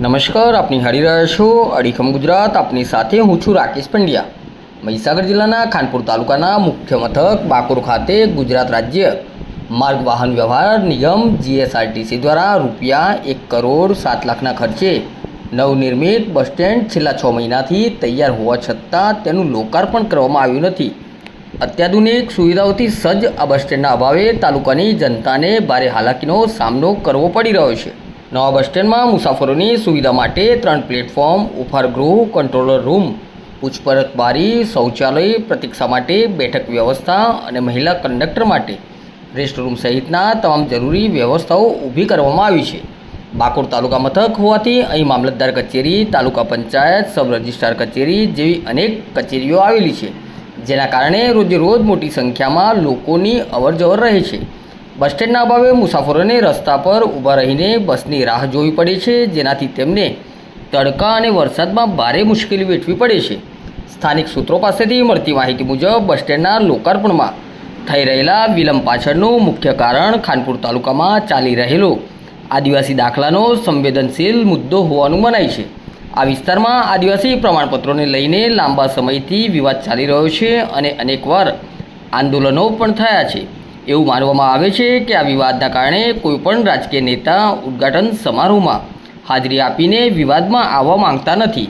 નમસ્કાર, આપની હારી રહ્યા છો અડીખમ ગુજરાત. આપની સાથે હું છું રાકેશ પંડ્યા. મહીસાગર જિલ્લાના ખાનપુર તાલુકાના મુખ્ય મથક બાકોર ખાતે ગુજરાત રાજ્ય માર્ગ વાહન વ્યવહાર નિગમ જીએસઆરટીસી દ્વારા રૂપિયા એક કરોડ સાત લાખના ખર્ચે નવનિર્મિત બસ સ્ટેન્ડ છેલ્લા છ મહિનાથી તૈયાર હોવા છતાં તેનું લોકાર્પણ કરવામાં આવ્યું નથી. અત્યાધુનિક સુવિધાઓથી સજ્જ આ બસ સ્ટેન્ડના અભાવે તાલુકાની જનતાને ભારે હાલાકીનો સામનો કરવો પડી રહ્યો છે. નવા બસ સ્ટેન્ડમાં મુસાફરોની સુવિધા માટે ત્રણ પ્લેટફોર્મ ઉપહારગૃહ કંટ્રોલર રૂમ, પૂછપરછ બારી, શૌચાલય, પ્રતીક્ષા માટે બેઠક વ્યવસ્થા અને મહિલા કંડક્ટર માટે રેસ્ટ રૂમ સહિતના તમામ જરૂરી વ્યવસ્થાઓ ઊભી કરવામાં આવી છે. બાકોર તાલુકા મથક હોવાથી અહીં મામલતદાર કચેરી, તાલુકા પંચાયત, સબ રજિસ્ટ્રાર કચેરી જેવી અનેક કચેરીઓ આવેલી છે, જેના કારણે રોજે રોજ મોટી સંખ્યામાં લોકોની અવરજવર રહે છે. બસ સ્ટેન્ડના અભાવે મુસાફરોને રસ્તા પર ઊભા રહીને બસની રાહ જોવી પડે છે, જેનાથી તેમને તડકા અને વરસાદમાં ભારે મુશ્કેલી વેઠવી પડે છે. સ્થાનિક સૂત્રો પાસેથી મળતી માહિતી મુજબ, બસ સ્ટેન્ડના લોકાર્પણમાં થઈ રહેલા વિલંબ પાછળનું મુખ્ય કારણ ખાનપુર તાલુકામાં ચાલી રહેલો આદિવાસી દાખલાનો સંવેદનશીલ મુદ્દો હોવાનું મનાય છે. આ વિસ્તારમાં આદિવાસી પ્રમાણપત્રોને લઈને લાંબા સમયથી વિવાદ ચાલી રહ્યો છે અને અનેકવાર આંદોલનો પણ થયા છે. એવું માનવામાં આવે છે કે આ વિવાદના કારણે કોઈપણ રાજકીય નેતા ઉદ્ઘાટન સમારોહમાં હાજરી આપીને વિવાદમાં આવવા માંગતા નથી.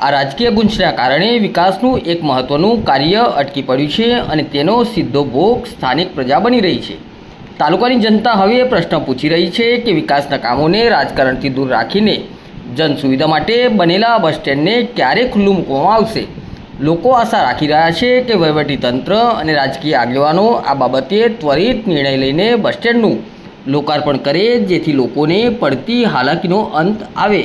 આ રાજકીય ગુંચના કારણે વિકાસનું એક મહત્ત્વનું કાર્ય અટકી પડ્યું છે અને તેનો સીધો ભોગ સ્થાનિક પ્રજા બની રહી છે. તાલુકાની જનતા હવે પ્રશ્ન પૂછી રહી છે કે વિકાસના કામોને રાજકારણથી દૂર રાખીને જન સુવિધા માટે બનેલા બસ સ્ટેન્ડને ક્યારે ખુલ્લું મૂકવામાં આવશે? લોકો આશા રાખી રહ્યા છે કે વહીવટીતંત્ર અને રાજકીય આગેવાનો આ બાબતે ત્વરિત નિર્ણય લઈને બસ સ્ટેન્ડનું લોકાર્પણ કરે, જેથી લોકોને પડતી હાલાકીનો અંત આવે.